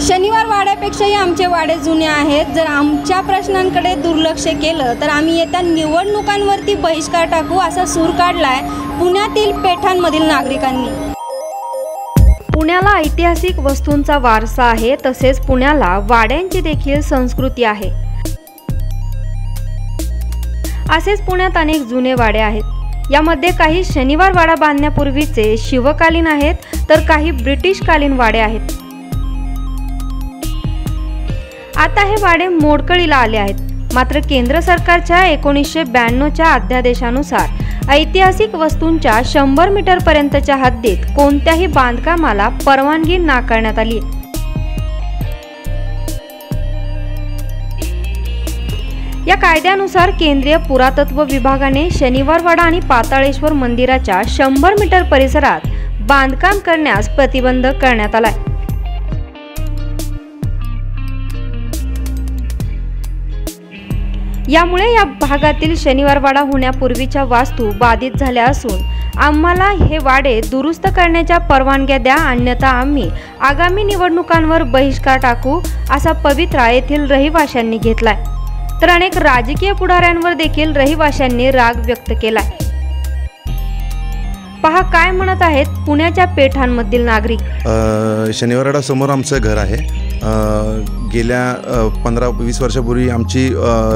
शनिवार वाड्यापेक्षाही आमचे वाडे जुने आहेत. जर आमच्या प्रश्नांकडे दुर्लक्ष केलं तर आम्ही येत्या निवडणुकांवरती बहिष्कार टाकू असा सूर काढलाय पुण्यातील पेठांमधील नागरिकांनी. पुण्याला ऐतिहासिक वस्तूंचा वारसा आहे तसेच पुण्याला वाड्यांची देखील संस्कृती आहे. असेच पुण्यात अनेक जुने वाडे आहेत. यामध्ये काही शनिवार वाडा बांधण्यापूर्वीचे शिवकालीन आहेत तर काही ब्रिटिशकालीन वाडे आहेत. आता हे वाडे मोडकळीला आले आहेत. मात्र केंद्र सरकारच्या एकोणीसशे ब्याण्णवच्या अध्यादेशानुसार ऐतिहासिक वस्तूंच्या शंभर मीटर पर्यंतच्या हद्दीत कोणत्याही बांधकामाला परवानगी नाकारण्यात आली या कायद्यानुसार केंद्रीय पुरातत्व विभागाने शनिवारवाडा आणि पाताळेश्वर मंदिराच्या शंभर मीटर परिसरात बांधकाम करण्यास प्रतिबंध करण्यात आलाय. यामुळे या भागातील शनिवारवाडा होण्यापूर्वीच्या वास्तू बाधित झाल्या असून आम्हाला हे वाडे दुरुस्त करण्याच्या परवानग्या द्या अन्यथा आम्ही आगामी निवडणुकांवर बहिष्कार टाकू असा पवित्रा येथील रहिवाशांनी घेतलाय. तर अनेक राजकीय पुढाऱ्यांवर देखील रहिवाशांनी राग व्यक्त केलाय. पहा काय म्हणत आहेत पुण्याच्या पेठांमधील नागरिक. शनिवारवाडा समोर आमचं घर आहे. गेल्या पंधरा वीस वर्षापूर्वी आमची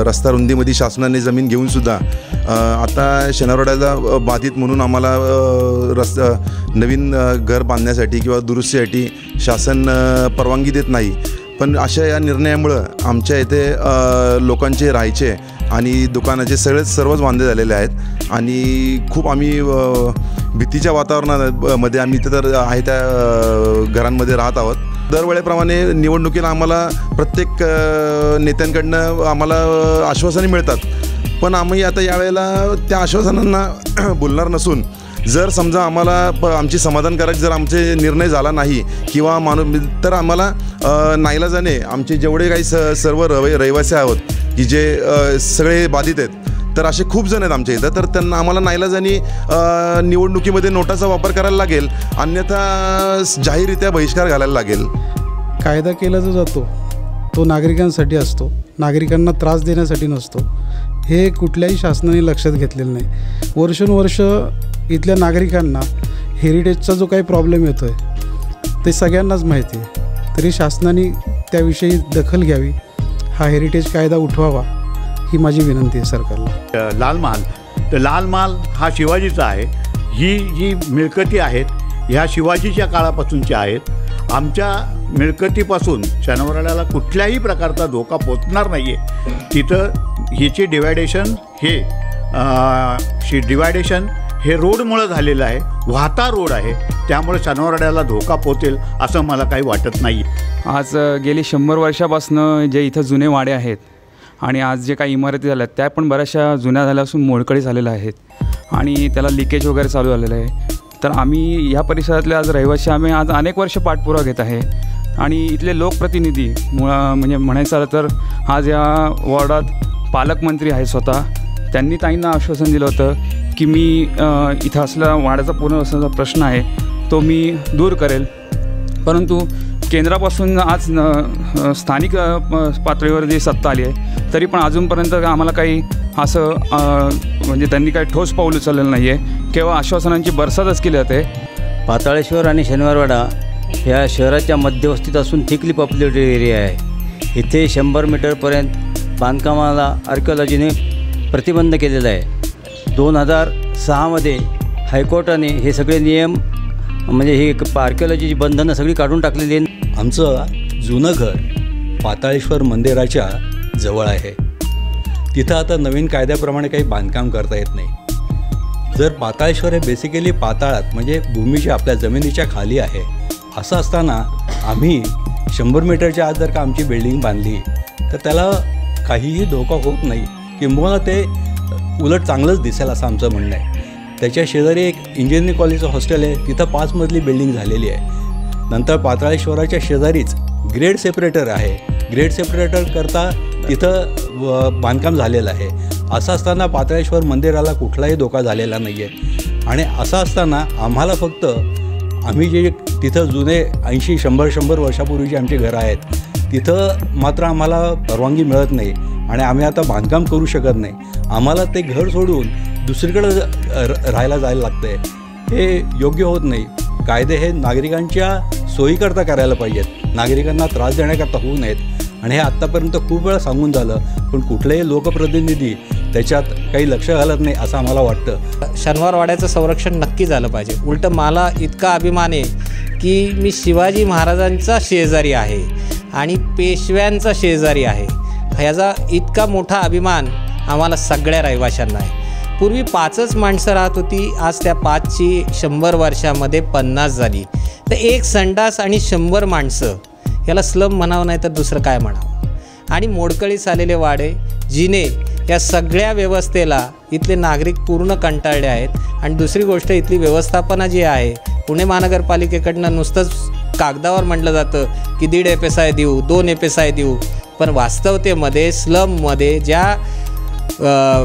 रस्ता रुंदीमध्ये शासनाने जमीन घेऊनसुद्धा आता शनिवारवाड्याला बाधित म्हणून आम्हाला रस्त नवीन घर बांधण्यासाठी किंवा दुरुस्तीसाठी शासन परवानगी देत नाही. पण अशा या निर्णयामुळं आमच्या इथे लोकांचे राहायचे आणि दुकानाचे सगळेच सर्वच वांदे झालेले आहेत. आणि खूप आम्ही भीतीच्या वातावरणामध्ये आम्ही इथं तर आहे त्या घरांमध्ये राहत आहोत. दरवेळेप्रमाणे निवडणुकीला आम्हाला प्रत्येक नेत्यांकडनं आम्हाला आश्वासने मिळतात. पण आम्ही आता यावेळेला त्या आश्वासनांना बोलणार नसून जर समजा आम्हाला प आमची समाधानकारक जर आमचे निर्णय झाला नाही किंवा माणू तर आम्हाला नाईला नाईलाजाने आमचे जेवढे काही स सर्व रवै रहिवासी आहोत की जे सगळे बाधित आहेत तर असे खूप जण आहेत आमच्या इथं. तर त्यांना आम्हाला नाईलाजानी निवडणुकीमध्ये नोटाचा वापर करायला लागेल. अन्यथा जाहीररित्या बहिष्कार घालायला लागेल. कायदा केला जो जातो तो नागरिकांसाठी असतो. नागरिकांना त्रास देण्यासाठी नसतो. हे कुठल्याही शासनाने लक्षात घेतलेलं नाही. वर्षानुवर्ष इथल्या नागरिकांना हेरिटेजचा जो काही प्रॉब्लेम येतो आहे ते सगळ्यांनाच माहिती आहे. तरी शासनाने त्याविषयी दखल घ्यावी. हा हेरिटेज कायदा उठवावा. ही माझी विनंती आहे सरकारला. लाल महाल तर लाल महाल हा शिवाजीचा आहे. ही जी मिळकती आहेत ह्या शिवाजीच्या काळापासूनच्या आहेत. आमच्या मिळकतीपासून शनिवाराला कुठल्याही प्रकारचा धोका पोचणार नाही आहे तिथं हिचे डिवायडेशन हे शि डिवायडेशन हे रोडमुळं झालेलं आहे. वाहता रोड आहे. त्यामुळे शनिवारवाड्याला धोका पोचेल असं मला काही वाटत नाही. आज गेली शंभर वर्षापासनं जे इथं जुने वाडे आहेत आणि आज जे काही इमारती झाल्या आहेत त्या पण बऱ्याचशा जुन्या झाल्या असून मोडकळी झालेल्या आहेत. आणि त्याला लिकेज वगैरे चालू झालेलं आहे. तर आम्ही ह्या परिसरातले आज रहिवासी आम्ही आज अनेक वर्ष पाठपुरावा घेत आहे. आणि इथले लोकप्रतिनिधी मुळा म्हणजे म्हणायचं झालं तर आज या वॉर्डात पालकमंत्री आहे स्वतः. त्यांनी ताईंना आश्वासन दिलं होतं की मी इथं असला वाड्याचा पूर्ण प्रश्न आहे तो मी दूर करेल. परंतु केंद्रापासून आज न स्थानिक प- पातळीवर जी सत्ता आली आहे तरी पण अजूनपर्यंत आम्हाला काही असं म्हणजे त्यांनी काही ठोस पाऊल उचललेलं नाही आहे केवळ आश्वासनांची बरसातच केली जाते. पाताळेश्वर आणि शनिवारवाडा ह्या शहराच्या मध्यवस्तीत असून थिकली पॉप्युलेटेड एरिया आहे. इथे शंभर मीटरपर्यंत बांधकामाला आर्किओलॉजीने प्रतिबंध केलेला आहे. दोन हजार सहामध्ये हायकोर्टाने हे सगळे नियम म्हणजे ही आर्किओलॉजीची बंधनं सगळी काढून टाकलेली आहेत. आमचं जुनं घर पाताळेश्वर मंदिराच्या जवळ आहे. तिथं आता नवीन कायद्याप्रमाणे काही बांधकाम करता येत नाही. जर पाताळेश्वर हे बेसिकली पाताळात म्हणजे भूमीच्या आपल्या जमिनीच्या खाली आहे असं असताना आम्ही शंभर मीटरच्या आत जर का आमची बिल्डिंग बांधली तर त्याला काहीही धोका होत नाही. किंबहुना ते उलट चांगलंच दिसेल असं आमचं म्हणणं आहे. त्याच्या शेजारी एक इंजिनिअरिंग कॉलेजचं हॉस्टेल आहे. तिथं पाचमधली बिल्डिंग झालेली आहे. नंतर पाताळेश्वराच्या शेजारीच ग्रेड सेपरेटर आहे. ग्रेड सेपरेटर करता तिथं व बांधकाम झालेलं आहे. असं असताना पातळेश्वर मंदिराला कुठलाही धोका झालेला नाही आहे आणि असं असताना आम्हाला फक्त आम्ही जे तिथं जुने ऐंशी शंभर शंभर वर्षापूर्वीची आमची घरं आहेत तिथं मात्र आम्हाला परवानगी मिळत नाही आणि आम्ही आता बांधकाम करू शकत नाही. आम्हाला ते घर सोडून दुसरीकडं र- राहायला जायला लागतं आहे हे योग्य होत नाही. कायदे हे नागरिकांच्या सोयीकरता करायला पाहिजेत. नागरिकांना त्रास देण्याकरता होऊ नयेत. आणि हे आत्तापर्यंत खूप वेळा सांगून झालं पण कुठलेही लोकप्रतिनिधी त्याच्यात काही लक्ष घालत नाही असं आम्हाला वाटतं. शनिवारवाड्याचं संरक्षण नक्की झालं पाहिजे. उलटं मला इतका अभिमान आहे की मी शिवाजी महाराजांचा शेजारी आहे आणि पेशव्यांचा शेजारी आहे. ह्याचा इतका मोठा अभिमान आम्हाला सगळ्या रहिवाशांना आहे. पूर्वी पाचच माणसं राहत होती आज त्या पाचची शंभर वर्षामध्ये पन्नास झाली. तर एक संडास आणि शंभर माणसं याला स्लम म्हणावं नाही तर दुसरं काय म्हणावं? आणि मोडकळीस आलेले वाडे जिने या सगळ्या व्यवस्थेला इथले नागरिक पूर्ण कंटाळले आहेत. आणि दुसरी गोष्ट इथली व्यवस्थापना जी आहे पुणे महानगरपालिकेकडनं नुसतंच कागदावर म्हटलं जातं की दीड एफ एस आय देऊ दोन एफ एस आय देऊ. पण वास्तवतेमध्ये स्लममध्ये ज्या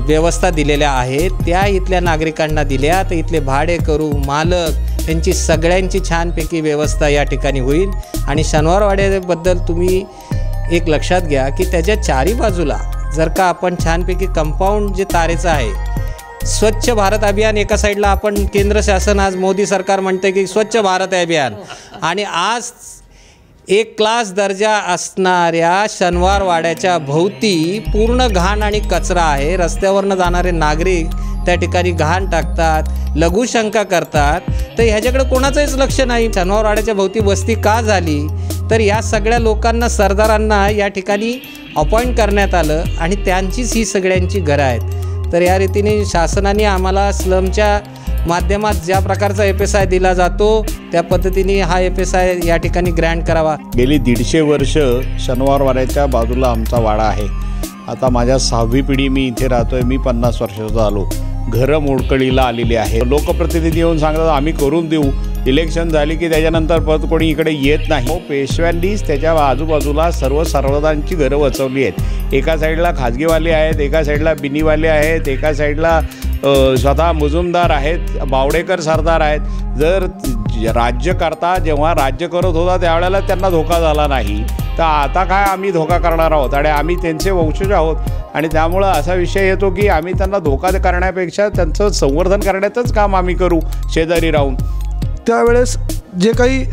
व्यवस्था दिलेल्या आहेत त्या इथल्या नागरिकांना दिल्या. तर इथले भाडे करू मालक यांची सगळ्यांची छानपैकी व्यवस्था या ठिकाणी होईल. आणि शनिवारवाड्याबद्दल तुम्ही एक लक्षात घ्या की त्याच्या चारी बाजूला जर का आपण छानपैकी कंपाऊंड जे तारेचं आहे स्वच्छ भारत अभियान एका साईडला आपण केंद्र शासन आज मोदी सरकार म्हणते की स्वच्छ भारत अभियान. आणि आज एक क्लास दर्जा असणाऱ्या शनिवारवाड्याच्या भोवती पूर्ण घाण आणि कचरा आहे. रस्त्यावरनं जाणारे नागरिक त्या ठिकाणी घाण टाकतात लघुशंका करतात. तर ह्याच्याकडे कोणाचंच लक्ष नाही. शनिवारवाड्याच्या भोवती वस्ती का झाली? तर या सगळ्या लोकांना सरदारांना या ठिकाणी अपॉइंट करण्यात आलं आणि त्यांचीच ही सगळ्यांची घरं आहेत. तर या रीतीने शासनाने आम्हाला स्लमच्या माध्यमात ज्या प्रकारचा एफ एस आय दिला जातो त्या पद्धतीने हा एफ एस आय या ठिकाणी ग्रँड करावा. गेली दीडशे वर्ष शनिवारवाड्याच्या बाजूला आमचा वाडा आहे. आता माझ्या सहावी पिढी मी इथे राहतोय मी पन्नास वर्षाचा आलो घरं मोडकळीला आलेली आहे लोकप्रतिनिधी येऊन सांगतात आम्ही करून देऊ. इलेक्शन झाली की त्याच्यानंतर परत कोणी इकडे येत नाही. हो पेशव्यांनीच त्याच्या आजूबाजूला सर्व सर्वदांची घरं वचवली आहेत. एका साईडला खाजगीवाले आहेत एका साईडला बिनीवाले आहेत एका साईडला स्वतः मुजुमदार आहेत बावडेकर सरदार आहेत. जर राज्यकर्ता जेव्हा राज्य करत होता त्यावेळेला त्यांना धोका झाला नाही. तर आता काय आम्ही धोका करणार आहोत आणि आम्ही त्यांचे वंशज आहोत. आणि त्यामुळं असा विषय येतो की आम्ही त्यांना धोका करण्यापेक्षा त्यांचं संवर्धन करण्याचंच काम आम्ही करू शेजारी राहून. त्यावेळेस जे काही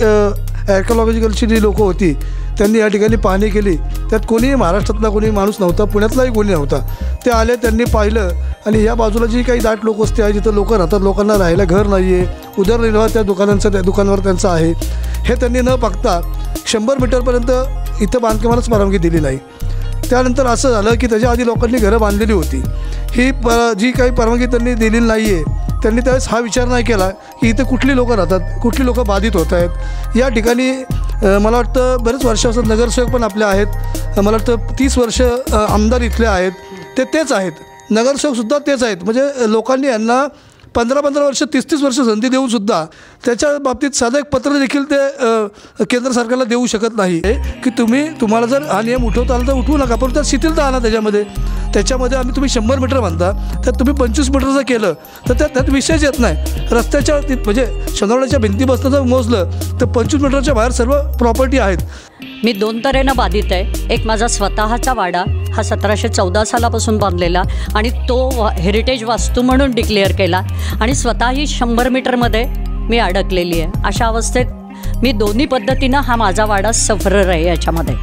ॲर्कॉलॉजिकलची जी लोकं होती त्यांनी या ठिकाणी पाहणी केली. त्यात कोणीही महाराष्ट्रातला कोणी माणूस नव्हता पुण्यातलाही कोणी नव्हता. ते आले त्यांनी पाहिलं आणि या बाजूला जी काही दाट लोकवस्ती आहे जिथं लोकं राहतात लोकांना राहायला घर नाही आहे उदरनिर्वाह त्या दुकानांचं त्या दुकानावर त्यांचं आहे. हे त्यांनी न बघता शंभर मीटरपर्यंत इथं बांधकामालाच परवानगी दिली नाही. त्यानंतर असं झालं की त्याच्या आधी लोकांनी घरं बांधलेली होती. ही प जी काही परवानगी त्यांनी दिलेली नाही आहे त्यांनी त्यावेळेस हा विचार नाही केला की इथं कुठली लोकं राहतात कुठली लोकं बाधित होत आहेत. या ठिकाणी मला वाटतं बरेच वर्षापासून नगरसेवक पण आपले आहेत. मला वाटतं तीस वर्ष आमदार इथले आहेत. ते तेच आहेत. नगरसेवकसुद्धा तेच आहेत. म्हणजे लोकांनी यांना पंधरा पंधरा वर्ष तीस तीस वर्ष संधी देऊन सुद्धा त्याच्या बाबतीत साधं एक पत्र देखील ते केंद्र सरकारला देऊ शकत नाही. की तुम्ही तुम्हाला जर हा नियम उठवता आला तर उठवू नका पण त्यात शिथिलता आणा त्याच्यामध्ये. त्याच्यामध्ये आम्ही तुम्ही शंभर मीटर बांधता तर तुम्ही पंचवीस मीटर जर केलं तर त्यात त्यात विषयच येत नाही. रस्त्याच्या ति- म्हणजे शनिवारच्या भिंतीपासून जर मोजलं तर पंचवीस मीटरच्या बाहेर सर्व प्रॉपर्टी आहेत. मी दोन तऱ्हेनं बाधित आहे. एक माझा स्वतःचा वाडा हा सतराशे चौदा सालापासून बांधलेला आणि तो वा हेरिटेज वास्तू म्हणून डिक्लेअर केला आणि स्वतःही शंभर मीटरमध्ये मी अडकलेली आहे. अशा अवस्थेत मी दोन्ही पद्धतीनं हा माझा वाडा सफरर आहे याच्यामध्ये.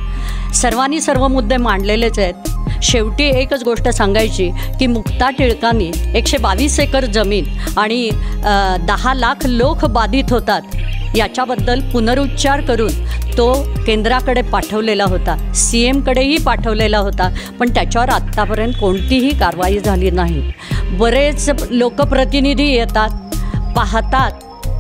सर्वांनी सर्व मुद्दे मांडलेलेच आहेत. शेवटी एकच गोष्ट सांगायची की मुक्ता टिळकांनी एकशे बावीस एकर जमीन आणि दहा लाख लोक बाधित होतात याच्याबद्दल पुनरुच्चार करून तो केंद्राकडे पाठवलेला होता. सी एमकडेही पाठवलेला होता. पण त्याच्यावर आत्तापर्यंत कोणतीही कारवाई झाली नाही. बरेच लोकप्रतिनिधी येतात पाहतात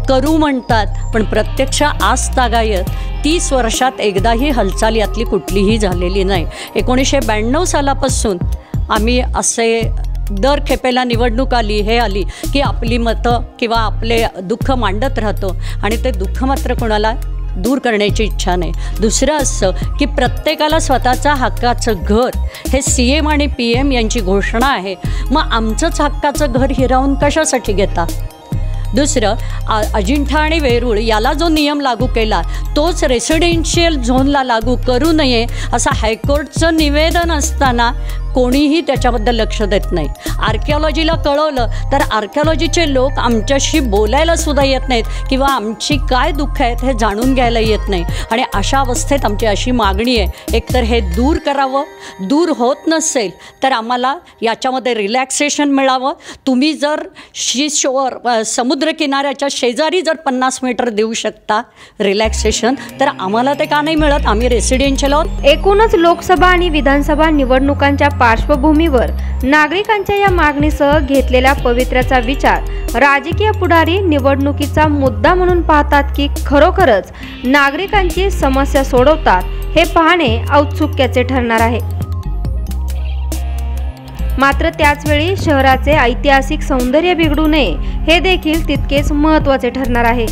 करू म्हणतात पण प्रत्यक्ष आज तागायत तीस वर्षात एकदाही हालचाल यातली कुठलीही झालेली नाही. एकोणीसशे ब्याण्णव सालापासून आम्ही असे दर खेपेला निवडणूक आली हे आली की आपली मतं किंवा आपले दुःख मांडत राहतो. आणि ते दुःख मात्र कोणाला दूर करण्याची इच्छा नाही. दुसरं असं की प्रत्येकाला स्वतःचा हक्काचं घर हे सी एम आणि पी एम यांची घोषणा आहे. मग आमचंच हक्काचं घर हिरावून कशासाठी घेता? दुसरं अजिंठा आणि वेरूळ याला जो नियम लागू केला तोच रेसिडेन्शियल झोनला लागू करू नये असं हायकोर्टचं निवेदन असताना कोणीही त्याच्याबद्दल लक्ष देत नाही. आर्किओलॉजीला कळवलं तर आर्किओलॉजीचे लोक आमच्याशी बोलायला सुद्धा येत नाहीत किंवा आमची काय दुःख आहेत हे जाणून घ्यायला येत नाही. आणि अशा अवस्थेत आमची अशी मागणी आहे एकतर हे दूर करावं दूर होत नसेल तर आम्हाला याच्यामध्ये रिलॅक्सेशन मिळावं. तुम्ही जर शी शोअर समुद्रकिनाऱ्याच्या शेजारी जर पन्नास मीटर देऊ शकता रिलॅक्सेशन तर आम्हाला ते का नाही मिळत? आम्ही रेसिडेन्शियल आहोत. एकूणच लोकसभा आणि विधानसभा निवडणुकांच्या पार्श्वभूमीवर नागरिकांच्या या मागणीसह घेतलेल्या पवित्र्याचा विचार राजकीय पुढारी निवडणुकीचा मुद्दा म्हणून पाहतात की खरोखरच नागरिकांची समस्या सोडवतात हे पाहणे औत्सुक्याचे ठरणार आहे. मात्र त्याचवेळी शहराचे ऐतिहासिक सौंदर्य बिघडू नये हे देखील तितकेच महत्त्वाचे ठरणार आहे.